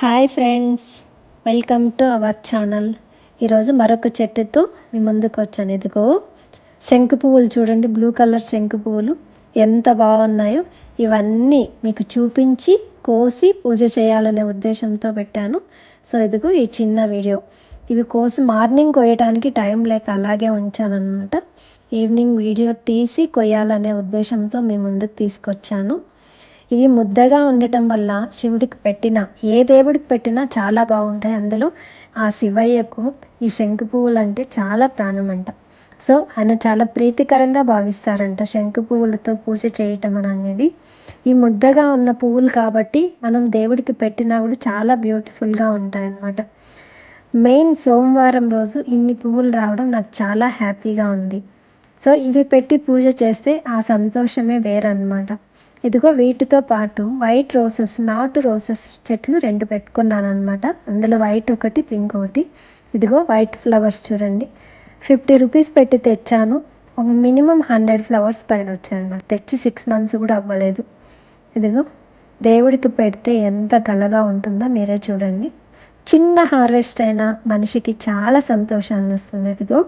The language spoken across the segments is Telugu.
Hi friends welcome to our channel ఈరోజు మరొక చెట్టుతో మీ ముందుకు వచ్చాను. ఇదిగో శంకు పువ్వులు చూడండి. బ్లూ కలర్ శంకు పువ్వులు ఎంత బాగున్నాయో ఇవన్నీ మీకు చూపించి కోసి పూజ చేయాలనే ఉద్దేశంతో పెట్టాను. సో ఇదిగో ఈ చిన్న వీడియో. ఇవి కోసి మార్నింగ్ కొయ్యడానికి టైం లేక అలాగే ఉంచాను అనమాట ఈవినింగ్ వీడియో తీసి కొయ్యాలనే ఉద్దేశంతో మీ ముందుకు తీసుకొచ్చాను. ఇవి ముద్దగా ఉండటం వల్ల శివుడికి పెట్టిన ఏ దేవుడికి పెట్టినా చాలా బాగుంటాయి. అందులో ఆ శివయ్యకు ఈ శంకు పువ్వులు అంటే చాలా ప్రాణం అంట సో ఆయన చాలా ప్రీతికరంగా భావిస్తారంట శంకు పువ్వులతో పూజ చేయటం అనేది. ఈ ముద్దగా ఉన్న పువ్వులు కాబట్టి మనం దేవుడికి పెట్టినా కూడా చాలా బ్యూటిఫుల్గా ఉంటాయి మెయిన్ సోమవారం రోజు ఇన్ని పువ్వులు రావడం నాకు చాలా హ్యాపీగా ఉంది. సో ఇవి పెట్టి పూజ చేస్తే ఆ సంతోషమే వేరనమాట ఇదిగో వీటితో పాటు వైట్ రోసెస్ నాటు రోసెస్ చెట్లు రెండు పెట్టుకున్నాను అనమాట అందులో వైట్ ఒకటి పింక్ ఒకటి. ఇదిగో వైట్ ఫ్లవర్స్ చూడండి. ఫిఫ్టీ రూపీస్ పెట్టి తెచ్చాను. మినిమం హండ్రెడ్ ఫ్లవర్స్ పైన వచ్చాయన్నమాట. తెచ్చి సిక్స్ మంత్స్ కూడా అవ్వలేదు. ఇదిగో దేవుడికి పెడితే ఎంత కలగా ఉంటుందో మీరే చూడండి. చిన్న హార్వెస్ట్ అయినా మనిషికి చాలా సంతోషాన్ని ఇస్తుంది. ఇదిగో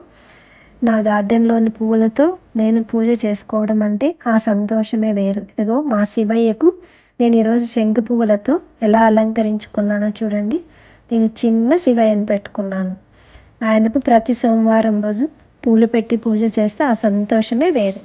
నా గార్డెన్లోని పువ్వులతో నేను పూజ చేసుకోవడం అంటే ఆ సంతోషమే వేరు. ఇదిగో మా శివయ్యకు నేను ఈరోజు శంకు పువ్వులతో ఎలా అలంకరించుకున్నానో చూడండి. నేను చిన్న శివయ్యను పెట్టుకున్నాను. ఆయనకు ప్రతి సోమవారం రోజు పూలు పెట్టి పూజ చేస్తే ఆ సంతోషమే వేరు.